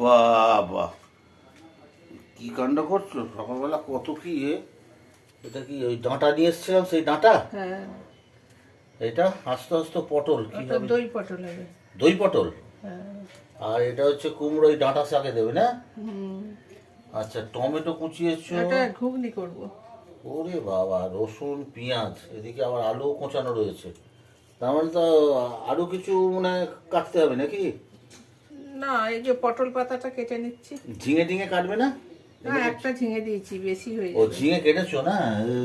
বাবা। কি কাণ্ড করছ? সকালবেলা কত কি এ? এটা কি ওই ডাঁটা নিয়ে এসেছিলাম সেই ডাঁটা? হ্যাঁ। এটা আস্তে আস্তে পটল কি দই পটল দই পটল? হ্যাঁ। আর এটা হচ্ছে কুমড়ো ওই ডাঁটা শাকে দেবে না? আচ্ছা টমেটো কুচিয়েছো এটা ঘুগনি করব। ওরে বাবা রসুন পেঁয়াজ এদিকে আবার আলু কোচানো রয়েছে। তার মানে তো আরও কিছু মানে কাটতে হবে নাকি? না এই যে পটল পাতাটা কেটে নিচ্ছি। ঝিঙে টিঙে কাটবে না? না একটা ঝিঙে দিয়েছি বেশি হয়ে ও ঝিঙে কেটেছো না?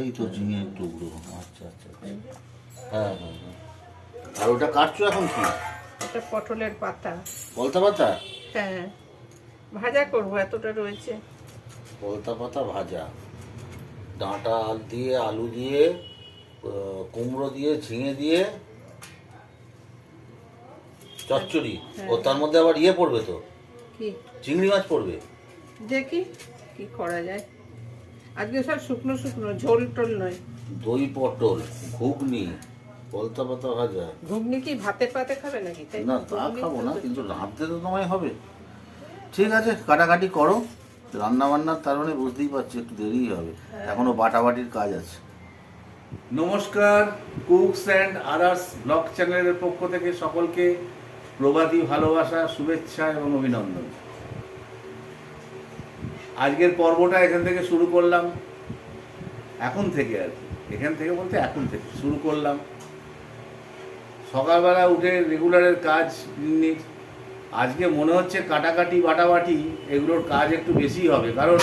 এই তো ঝিঙে টুকরো। আচ্ছা আচ্ছা আচ্ছা। হ্যাঁ হ্যাঁ হ্যাঁ। আর ওটা কাটছো এখন কি? এটা পটলের পাতা। বলতা পাতা? হ্যাঁ ভাজা করব এতটা রয়েছে। বলতা পাতা ভাজা। ডাঁটা আল দিয়ে আলু দিয়ে কুমড়ো দিয়ে ঝিঙে দিয়ে চচ্চড়ি। ও তার মধ্যে আবার ইয়ে পড়বে তো? কি? চিংড়ি মাছ পড়বে? দেখি কি করা যায়। আজকে সব শুকনো শুকনো ঝোল টোল নয়। দই পটল ঘুগনি বলতা পাতা ভাজা। ঘুগনি কি ভাতের পাতে খাবে নাকি? তাই না তা খাব না কিন্তু রাঁধতে তো তোমায় হবে। ঠিক আছে কাটাকাটি করো। রান্না বান্নার তার মানে বুঝতেই পারছি একটু দেরিই হবে। এখনও বাটাবাটির কাজ আছে। নমস্কার কুকস অ্যান্ড আদার্স ব্লগ চ্যানেলের পক্ষ থেকে সকলকে প্রবাদী ভালোবাসা, শুভেচ্ছা এবং অভিনন্দন। আজকের পর্বটা এখান থেকে শুরু করলাম। এখন থেকে আর কি। এখান থেকে বলতে এখন থেকে শুরু করলাম। সকালবেলা উঠে রেগুলারের কাজ নিয়ে আজকে মনে হচ্ছে কাটাকাটি, বাটাবাটি, এগুলোর কাজ একটু বেশি হবে। কারণ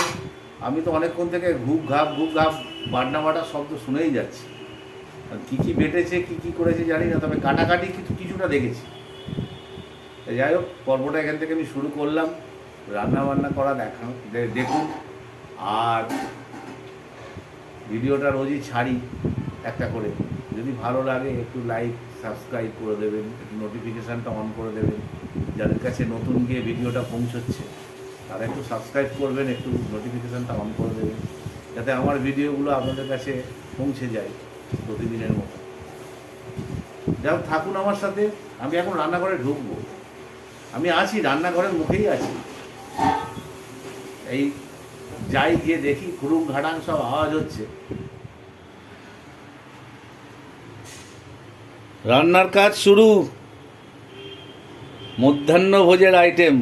আমি তো অনেকক্ষণ থেকে ঘুপ ঘাপ ঘুপ ঘাপ, বাটনা বাটার শব্দ শুনেই যাচ্ছি। কী কী বেটেছে, কী কী করেছে জানি না, তবে কাটাকাটি কিছু কিছুটা দেখেছি। যাই হোক, পর্বটা এখান থেকে আমি শুরু করলাম। রান্না বান্না করা দেখা দেখুন। আর ভিডিওটা রোজই ছাড়ি একটা করে। যদি ভালো লাগে, একটু লাইক সাবস্ক্রাইব করে দেবেন। একটু নোটিফিকেশানটা অন করে দেবেন। যাদের কাছে নতুন গিয়ে ভিডিওটা পৌঁছচ্ছে, তারা একটু সাবস্ক্রাইব করবেন, একটু নোটিফিকেশানটা অন করে দেবেন। যাতে আমার ভিডিওগুলো আপনাদের কাছে পৌঁছে যায় প্রতিদিনের মতো। যাই থাকুন আমার সাথে। আমি এখন রান্নাঘরে ঢুকবো। আমি আছি, রান্নাঘরের মুখেই আছি। এই যাই গিয়ে দেখি খুরুং ঘাটাং সব আওয়াজ হচ্ছে। রান্নার কাজ শুরু। মধ্যাহ্ন ভোজের আইটেম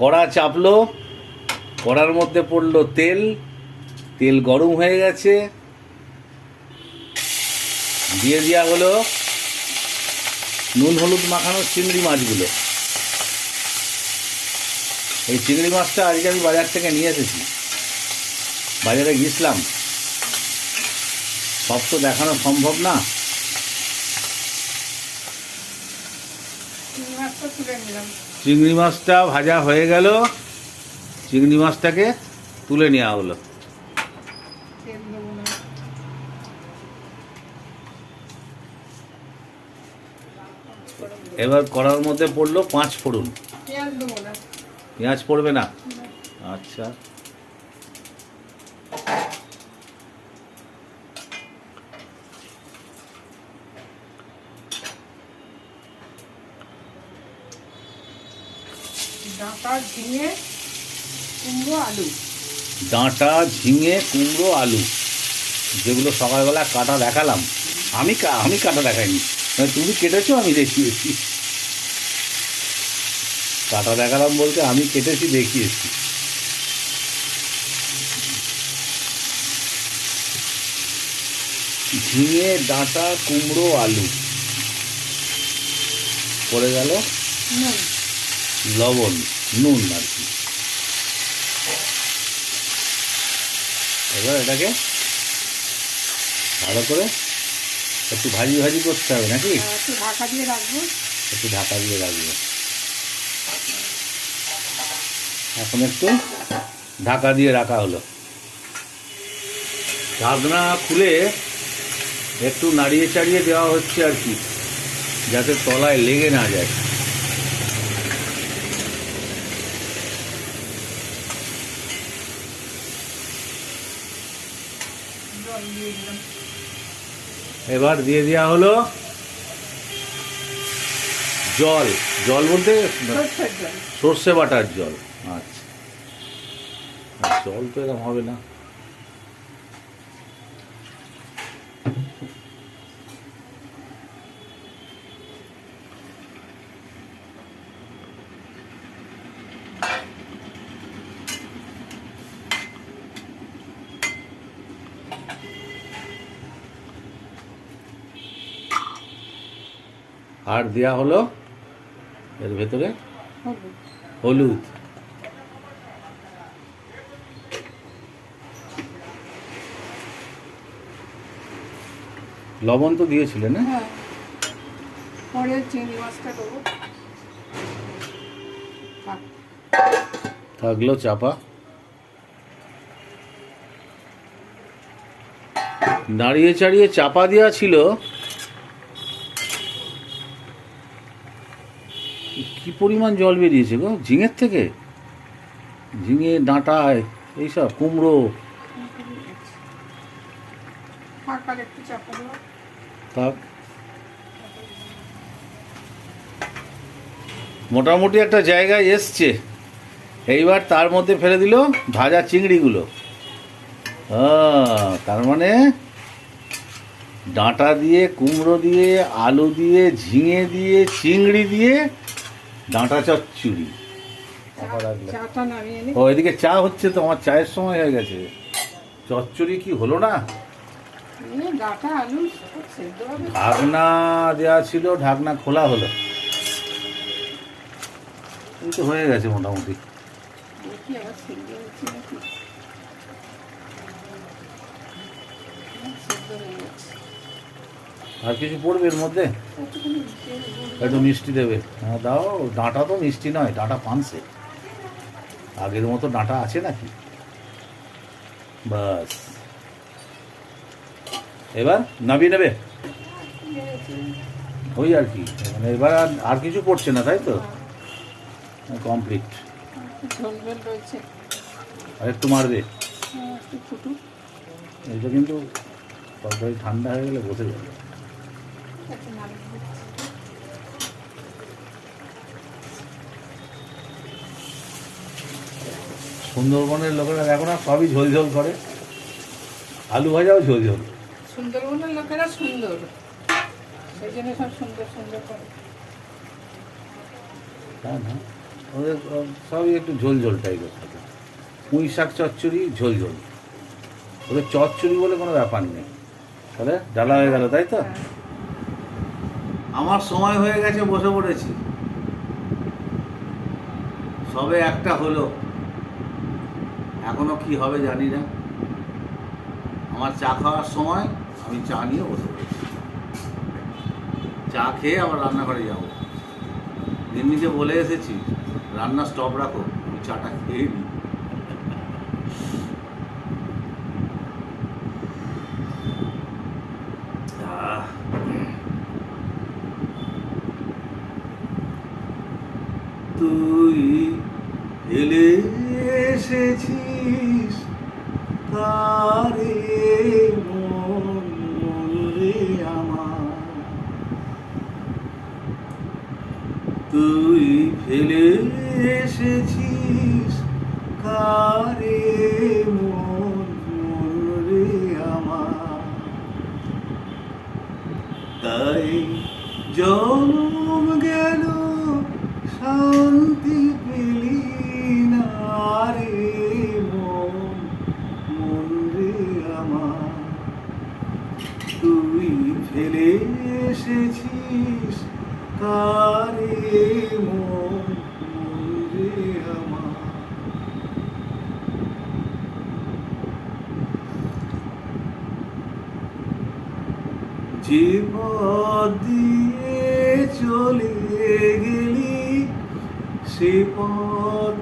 কড়া চাপলো, কড়ার মধ্যে পড়ল তেল। তেল গরম হয়ে গেছে। দিয়ে দেওয়া হলো নুন হলুদ মাখানো চিংড়ি মাছগুলো। এই চিংড়ি মাছটা আজকে আমি বাজার থেকে নিয়ে এসেছি। বাজারে গিয়েছিলাম। সব তো দেখানো সম্ভব না। চিংড়ি মাছটা ভাজা হয়ে গেল। চিংড়ি মাছটাকে তুলে নেওয়া হলো তেল দেবো না এবার কড়ার মধ্যে পড়ল পাঁচ ফোড়ন। পেঁয়াজ পড়বে না? আচ্ছা। ডাঁটা ঝিঙে কুমড়ো আলু। ডাঁটা ঝিঙে কুমড়ো আলু। যেগুলো সকালবেলা কাটা দেখালাম। আমি কা- আমি কাটা দেখাইনি। তুমি কেটেছো আমি দেখিয়েছি। কাটা দেখালাম বলতে আমি কেটেছি দেখিয়েছি। ঝিঙে ডাঁটা কুমড়ো আলু। পড়ে গেল? লবণ নুন আর কি। এবার এটাকে ভালো করে একটু ভাজি ভাজি করতে হবে নাকি? একটু ঢাকা দিয়ে রাখব। একটু ঢাকা দিয়ে রাখব। এখন একটু ঢাকা দিয়ে রাখা হলো। ঢাকনা খুলে একটু নাড়িয়ে চাড়িয়ে দেওয়া হচ্ছে আর কি যাতে তলায় লেগে না যায়। এবার দিয়ে দেওয়া হলো জল। জল বলতে সর্ষে বাটার জল। আচ্ছা। জল তো এরকম হবে না। আর দেয়া হলো এর ভেতরে হলুদ। লবণ তো দিয়েছিলেন না? হ্যাঁ। পরে চিংড়ি মাছটা দেবো। থাক। থাকল চাপা। দাঁড়িয়ে চাড়িয়ে চাপা দেওয়া ছিল। পরিমাণ জল বেরিয়েছে গো। ঝিঙের থেকে? ঝিঙে ডাঁটায় এইসব কুমড়ো। থাক মোটামুটি একটা জায়গায় এসছে। এইবার তার মধ্যে ফেলে দিল ভাজা চিংড়িগুলো। আহ, তার মানে ডাঁটা দিয়ে কুমড়ো দিয়ে আলু দিয়ে ঝিঙে দিয়ে চিংড়ি দিয়ে ডাঁটা নি। ও এদিকে চা হচ্ছে তো আমার চায়ের সময় হয়ে গেছে। চচ্চড়ি কি হলো না? ঢাকনা দেওয়া ছিল ঢাকনা খোলা হলো। হয়ে গেছে মোটামুটি দেখি আবার সেদ্ধ হচ্ছে নাকি হ্যাঁ, সেদ্ধ হয়ে গেছে আর কিছু পড়বে এর মধ্যে? একটু মিষ্টি দেবে হ্যাঁ দাও ডাঁটা তো মিষ্টি নয় ডাঁটা পানসে। আগের মতো ডাঁটা আছে নাকি? বাস। এবার নামিয়ে নেবে? ওই আর কি মানে এবার আর- আর কিছু পড়ছে না তাই তো? কমপ্লিট রয়েছে। আর একটু মারবে? হ্যাঁ, এটা কিন্তু তরকারি ঠান্ডা হয়ে গেলে বসে যাবে। একটু নামিয়ে দিচ্ছি। সুন্দরবনের লোকেরা এখন আর সবই ঝোল ঝোল করে। আলু ভাজাও ঝোল ঝোল সুন্দরবনের লোকেরা সুন্দর। সেই জন্য সব সুন্দর সুন্দর করে। হ্যাঁ হ্যাঁ ওদের সবই একটু ঝোল ঝোল টাইপের থাকে। পুঁই শাক চচ্চড়ি ঝোল ঝোল ওদের চচ্চড়ি বলে কোনো ব্যাপার নেই। তাহলে ডালা হয়ে গেল তাই তো? হ্যাঁ। আমার সময় হয়ে গেছে, বসে পড়েছি। সবে একটা হলো। এখনও কি হবে জানি না। আমার চা খাওয়ার সময় আমি চা নিয়ে বসে পড়েছি। চা খেয়ে আবার রান্নাঘরে যাব। এমনিতে বলে এসেছি, রান্না স্টপ রাখো আমি চাটা খেয়ে নিই mm. এসেছিস কারে মন আমার দিয়ে চলে গেলি সে পথ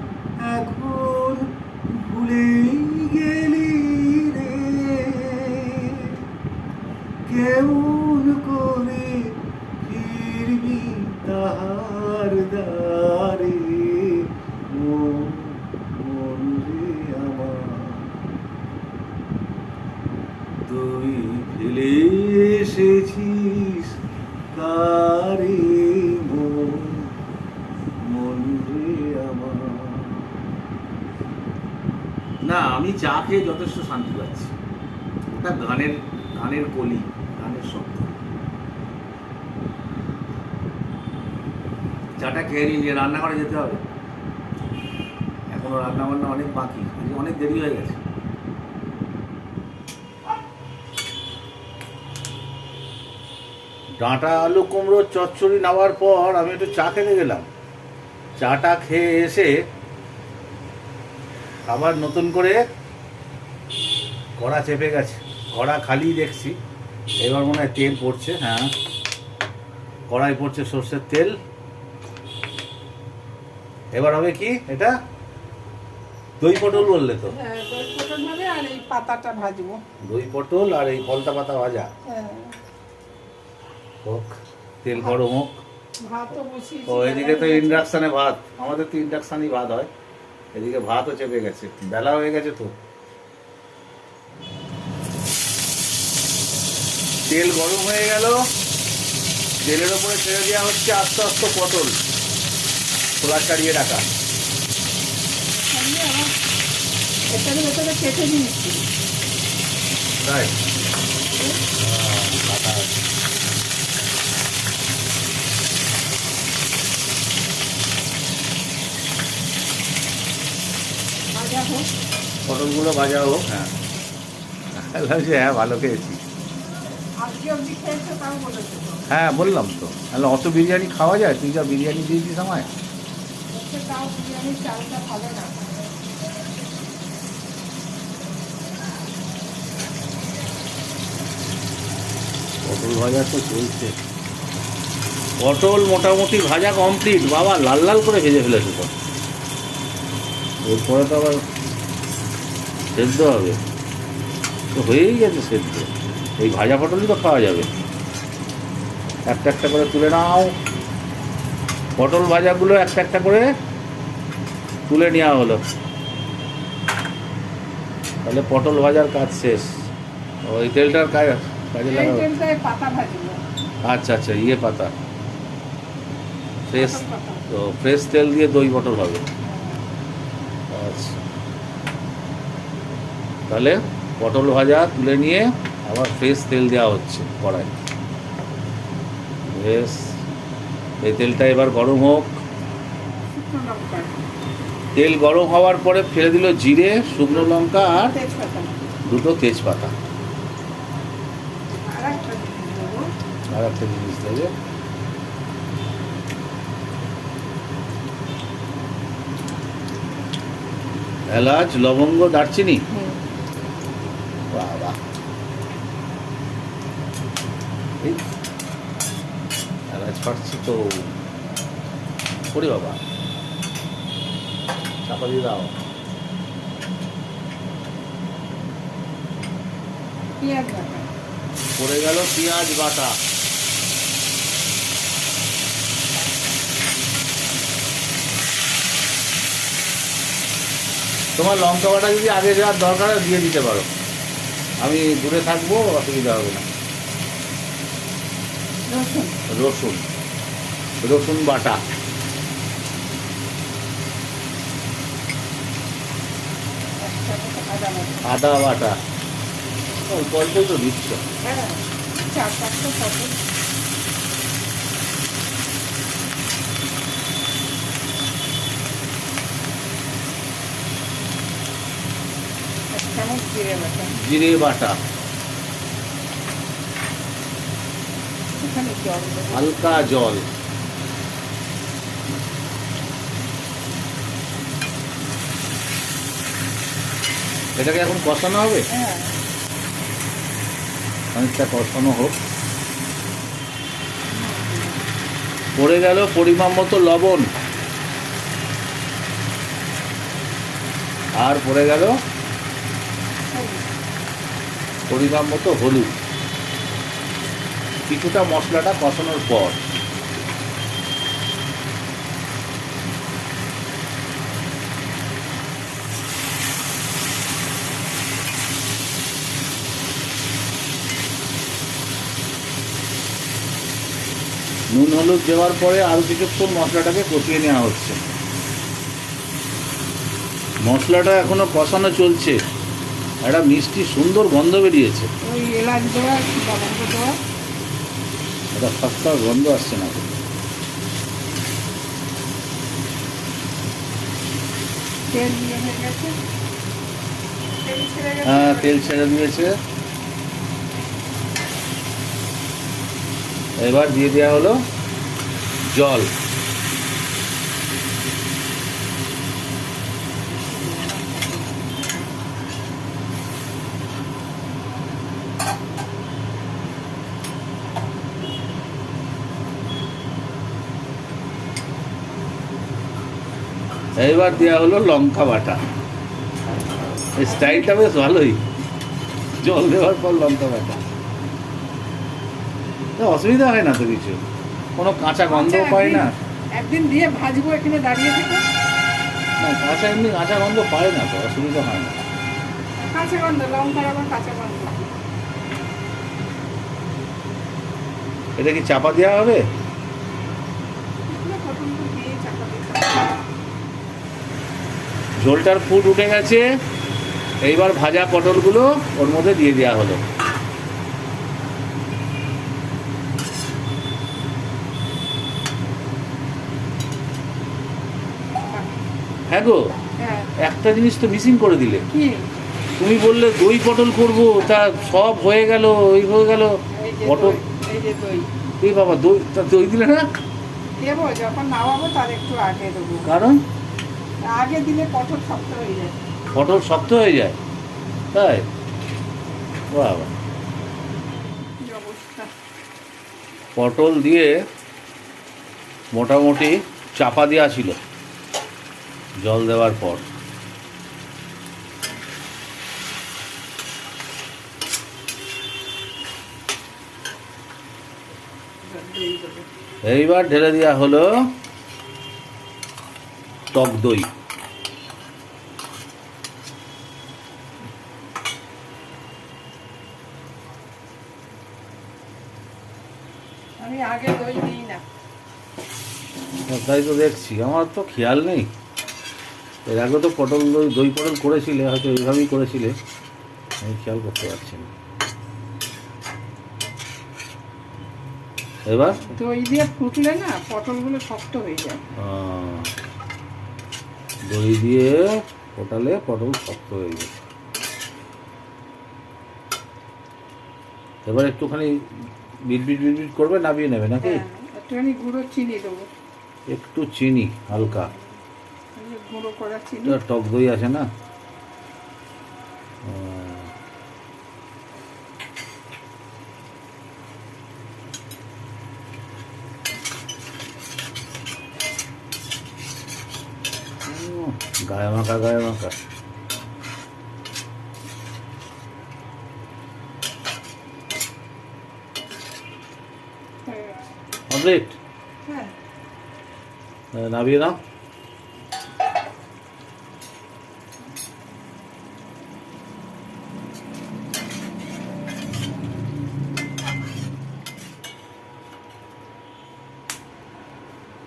না, আমি চা খেয়ে যথেষ্ট শান্তি পাচ্ছি। ওটা গানের গানের কলি, গানের শব্দ। চাটা খেয়ে নিয়ে রান্নাঘরে যেতে হবে। এখনও রান্না বান্না অনেক বাকি অনেক দেরি হয়ে গেছে। ডাঁটা, আলু, কুমড়ো, চচ্চড়ি নেওয়ার পর আমি একটু চা খেতে গেলাম। চাটা খেয়ে এসে আবার নতুন করে কড়া চেপে গেছে। কড়া খালি দেখছি। এবার মনে হয় তেল পড়ছে। হ্যাঁ। কড়াই পড়ছে সর্ষের তেল। এবার হবে কি এটা? দই পটল বললে তো। হ্যাঁ দই পটল হবে আর এই পাতাটা ভাজবো। দই পটল আর এই কলতা পাতা ভাজা। হ্যাঁ। হোক তেল গরম হোক। ও এদিকে তো ইন্ডাকশানে ভাত। আমাদের তো ইন্ডাকশানই ভাত হয়। এদিকে ভাতও চেপে গেছে। বেলা হয়ে গেছে তো। তেল গরম হয়ে গেল। তেলের ওপরে ছেড়ে দেওয়া হচ্ছে আস্তে আস্তে পটল। খোলা ছাড়িয়ে রাখা। তাই আহ, কাটা আছে। ভাজা হোক পটলগুলো ভাজা হোক। হ্যাঁ। লাগছে হ্যাঁ ভালো খেয়েছি। হ্যাঁ বললাম তো। তাহলে অত বিরিয়ানি খাওয়া যায়? তুই যা বিরিয়ানি দিয়েছিস আমায়। পটল ভাজা তো চলছে। পটল মোটামুটি ভাজা কমপ্লিট বাবা লাল লাল করে ভেজে ফেলেছে তো। এরপরে তো আবার সেদ্ধ হবে। তো হয়েই গেছে সেদ্ধ। এই ভাজা পটলই তো খাওয়া যাবে। একটা একটা করে তুলে নাও। পটল ভাজাগুলো একটা একটা করে তুলে নেওয়া হলো। তাহলে পটল ভাজার কাজ শেষ। ওই তেলটার কাজ কাজে লাগাবো আচ্ছা আচ্ছা ইয়ে পাতা। ফ্রেশ তো ফ্রেশ তেল দিয়ে দই পটল হবে। আচ্ছা। তাহলে পটল ভাজা তুলে নিয়ে আবার ফ্রেশ তেল দেওয়া হচ্ছে কড়াই বেশ, এই তেলটা এবার গরম হোক। তেল গরম হওয়ার পরে ফেলে দিল জিরে, শুকনো লঙ্কা আর দুটো তেজপাতা। আর একটা জিনিস দেবে। এলাচ, লবঙ্গ, দারচিনি বাবা এই ফাটছি তো। করি বাবা। চাপা দিয়ে দাও। পড়ে গেল পেঁয়াজ বাটা। তোমার লঙ্কা বাটা যদি আগে যাওয়ার দরকার হয় দিয়ে দিতে পারো। আমি দূরে থাকব অসুবিধা হবে না। রসুন। রসুন বাটা। আদা বাটা। অল্প তো দিচ্ছ। জিরে বাটা। হালকা জল। এটাকে এখন কষানো হবে? হ্যাঁ। অনেকটা কষানো হোক। পড়ে গেল পরিমাণ মতো লবণ। আর পড়ে গেল পরিমাণ মতো হলুদ। কিছুটা মশলাটা কষানোর পর। নুন হলুদ দেওয়ার পরে আরও কিছুক্ষণ মশলাটাকে কষিয়ে নেওয়া হচ্ছে। মশলাটা এখনও কষানো চলছে। একটা মিষ্টি সুন্দর গন্ধ বেরিয়েছে। একটু সস্তা গন্ধ আসছে না। হ্যাঁ তেল ছেড়ে দিয়েছে। এবার দিয়ে দেওয়া হলো জল। এইবার দেওয়া হলো লঙ্কা বাটা। স্টাইলটা বেশ ভালোই। জল দেওয়ার পর লঙ্কা বাটা। তো অসুবিধা হয় না তো কিছু। কোনো কাঁচা গন্ধ পায় না। একদিন- দিয়ে ভাজবো এখানে দাঁড়িয়ে থেকে। না কাঁচা এমনি কাঁচা গন্ধ পায় না তো অসুবিধা হয় না। কাঁচা গন্ধ লঙ্কার আবার কাঁচা গন্ধ। এটা কি চাপা দেওয়া হবে। ঝোলটার ফুট উঠে গেছে। এইবার ভাজা পটলগুলো ওর মধ্যে দিয়ে দেওয়া হলো। হ্যাঁ গো হ্যাঁ। একটা জিনিস তো মিসিং করে দিলে। তুমি বললে দই পটল করব তা সব হয়ে গেল ওই হয়ে গেল। পটল এই বাবা দই তা দই দিলে না? দেবো যখন নামাবো তার একটু আগে দেবো। কারণ? আগে দিলে পটল শক্ত হয়ে যায়। পটল শক্ত হয়ে যায়? তাই? বাবা। পটল দিয়ে মোটামুটি চাপা দেওয়া ছিল। জল দেওয়ার পর এইবার ঢেলে দেওয়া হলো টক দই। আমি আগে দই দিই না। তাই তো দেখছি আমার তো খেয়াল নেই। এর আগে তো পটল দই দই পটল করেছিলে হয়তো এইভাবেই করেছিলে। আমি খেয়াল করতে পারছি না। এবার? দই দিয়ে ফুটলে না পটলগুলো শক্ত হয়ে যায়। দই দিয়ে পটালে পটল শক্ত হয়ে গেছে এবার একটুখানি বিট বিট বিট বিট করবে নামিয়ে নেবে নাকি? হ্যাঁ একটুখানি গুঁড়ো চিনি দেবো। একটু চিনি হালকা। গুঁড়ো করা চিনি। টক দই আছে না? গায়ে মাখা গায়ে মাখা। হয়ে। কমপ্লিট হ্যাঁ। নামিয়ে নাও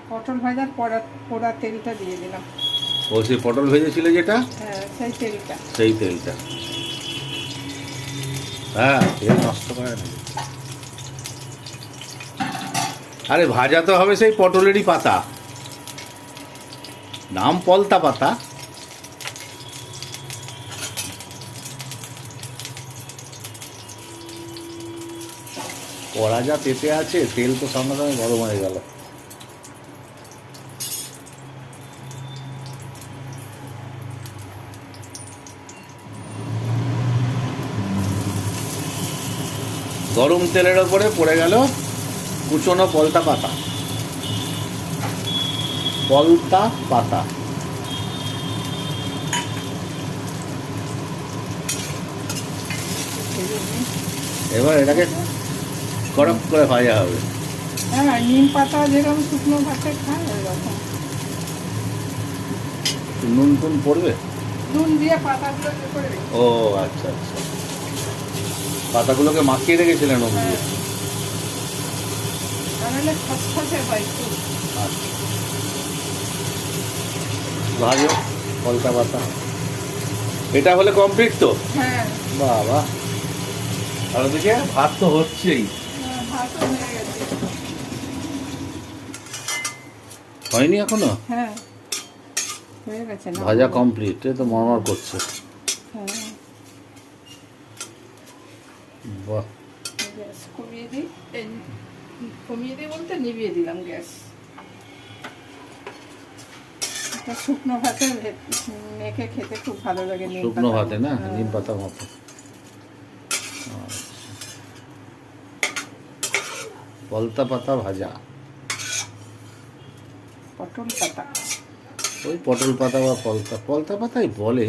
পটল ভাজার পড়া পোড়া তেলটা দিয়ে দিলাম। ও সেই পটল ভেজেছিলে যেটা? হ্যাঁ সেই তেলটা। সেই তেলটা। হ্যাঁ তেল নষ্ট করে না। আরে ভাজা তো হবে সেই পটলেরই পাতা। নাম পলতা পাতা। কড়া যা পেঁপে আছে তেল তো সঙ্গে সঙ্গে গরম হয়ে গেল। গরম তেলের ওপরে পড়ে গেল কুচনো পলতা পাতা। পলতা পাতা। এবার এটাকে গরম করে ভাজা হবে। হ্যাঁ নিম পাতা যেরকম শুকনো ভাতে খায় ওরকম নুন টুন পড়বে? নুন দিয়ে পাতাগুলো ইয়ে ও আচ্ছা আচ্ছা। পাতাগুলোকে মাখিয়ে রেখেছিলেন ওগুলো ভাজো কলতা পাতা। এটা হলে কমপ্লিট তো? হ্যাঁ। বাবা। আর ওদিকে ভাত তো হচ্ছেই। হ্যাঁ, হয়ে হয়নি এখনও? হ্যাঁ। হয়ে গেছে না? ভাজা কমপ্লিট এ তো মরমর করছে। বাহ। গ্যাস কমিয়ে দিই। কমিয়ে দিই বলতে নিভিয়ে দিলাম গ্যাস। এটা শুকনো ভাতে মেখে খেতে খুব ভালো লাগে শুকনো পাতা। ভাতে না? হ্যাঁ। নিম পাতার মতো আচ্ছা। পলতা পাতা ভাজা। পটল পাতা। ওই পটল পাতা বা পলতা পলতা পাতাই বলে।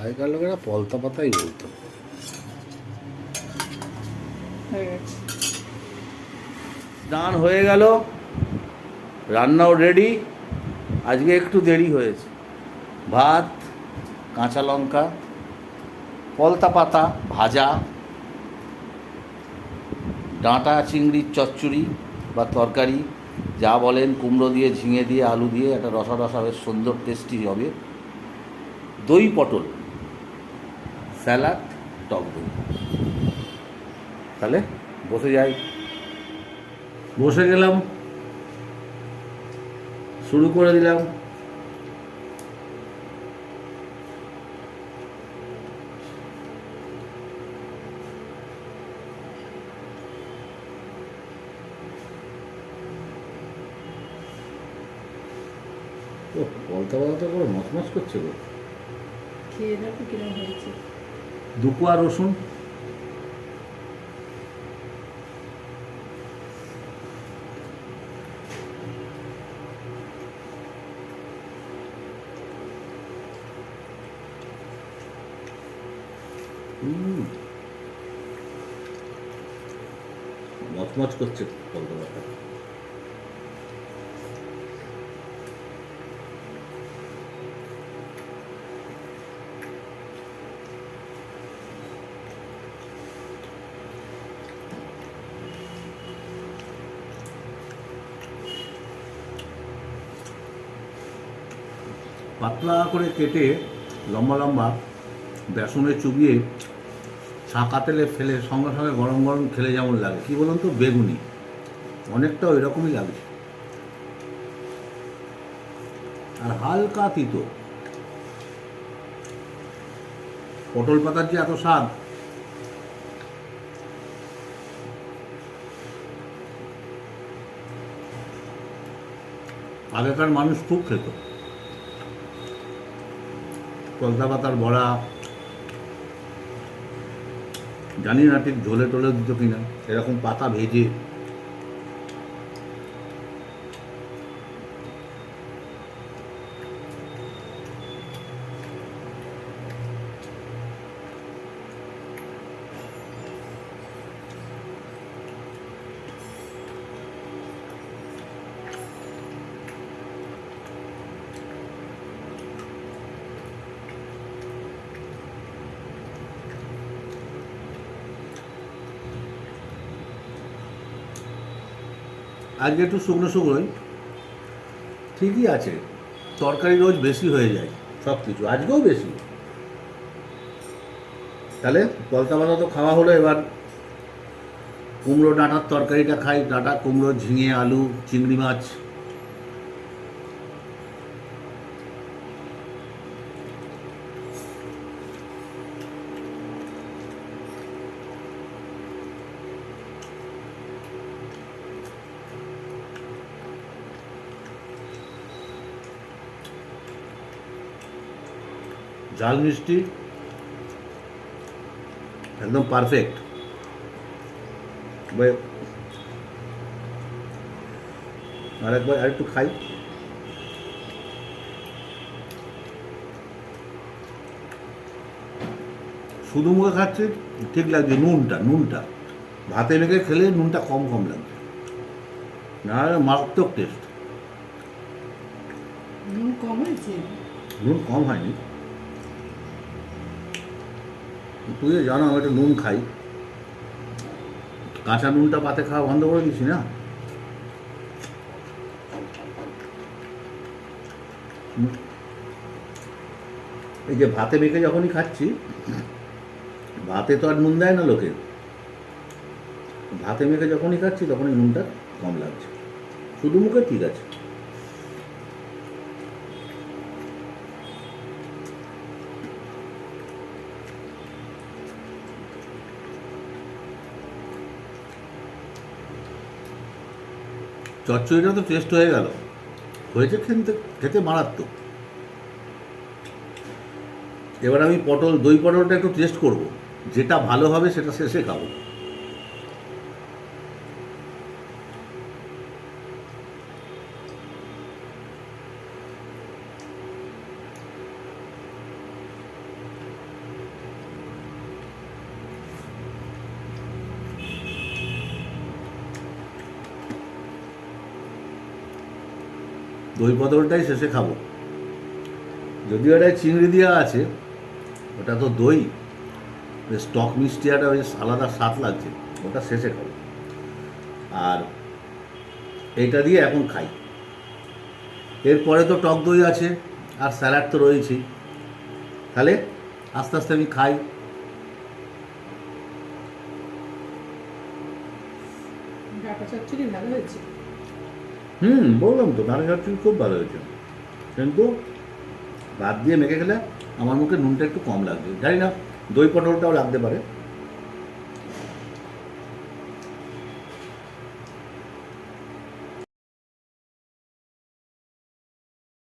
আগেকার লোকেরা পলতা পাতাই বলতো। স্নান হয়ে গেল, রান্নাও রেডি আজকে একটু দেরি হয়েছে। ভাত, কাঁচা লঙ্কা, পলতা পাতা ভাজা, ডাঁটা, চিংড়ির চচ্চড়ি বা তরকারি, যা বলেন, কুমড়ো দিয়ে, ঝিঙে দিয়ে, আলু দিয়ে, একটা রসা রসা বেশ সুন্দর টেস্টি হবে। দই পটল, স্যালাড, টক দই। তাহলে বসে যাই। বসে গেলাম। শুরু করে দিলাম। ও বলতে বলতে করে মচমচ করছে গো। খেয়ে দেখো কিরম হয়েছে। দুকুয়া রসুন হুম। মচমচ করছে পারতাম পাতলা করে কেটে লম্বা লম্বা বেসনে চুবিয়ে ছাঁকা তেলে ফেলে, সঙ্গে সঙ্গে গরম গরম খেলে যেমন লাগে। কি বলুন তো? বেগুনি। অনেকটা ওই রকমই লাগছে আর হালকা তিতো। পটল পাতার যে এত স্বাদ। আগেকার মানুষ খুব খেত। কলতা পাতার বড়া জানি না ঠিক ঝোলে টোলে দিত কিনা এরকম পাতা ভেজে আজকে একটু শুকনো শুকনোই। ঠিকই আছে। তরকারি রোজ বেশি হয়ে যায়, সব কিছু। আজকেও বেশি। তাহলে পলতা পাতা তো খাওয়া হলো এবার। কুমড়ো ডাঁটার তরকারিটা খাই, ডাঁটা, কুমড়ো, ঝিঙে, আলু, চিংড়ি মাছ। ঝাল মিষ্টি একদম পারফেক্ট আরেকবার আরেকটু খাই। শুধু মুখে খাচ্ছে ঠিক লাগছে নুনটা নুনটা। ভাতে মেখে খেলে নুনটা কম কম লাগছে। না মারাত্মক টেস্ট নুন কম হয়েছে? নুন কম হয়নি। তুইও জানো, আমি একটু নুন খাই। কাঁচা নুনটা পাতে খাওয়া বন্ধ করে দিচ্ছি না? এই যে ভাতে মেখে যখনই খাচ্ছি, ভাতে তো আর নুন দেয় না লোকে। ভাতে মেখে যখনই খাচ্ছি, তখনই নুনটা কম লাগছে। শুধু মুখে ঠিক আছে। চচ্চড়িটা তো টেস্ট হয়ে গেল। হয়েছে খেতে খেতে মারাত্মক। এবার আমি পটল, দই পটলটা একটু টেস্ট করব। যেটা ভালো হবে সেটা শেষে খাব। দই পটলটাই শেষে খাব। যদিও এটা চিংড়ি দেওয়া আছে, ওটা তো দই। বেশ টক মিষ্টি একটা বেশ আলাদা স্বাদ লাগছে, ওটা শেষে খাব। আর এইটা দিয়ে এখন খাই। এরপরে তো টক দই আছে, আর স্যালাড তো রয়েছেই। তাহলে আস্তে আস্তে আমি খাই। চচ্চড়ি ভালো হয়েছে। হুম, বললাম তো, ধানের চচ্চড়ি খুব ভালো হয়েছে। কিন্তু ভাত দিয়ে মেখে গেলে আমার মুখে নুনটা একটু কম লাগবে। জানি না, দই পটলটাও লাগতে পারে।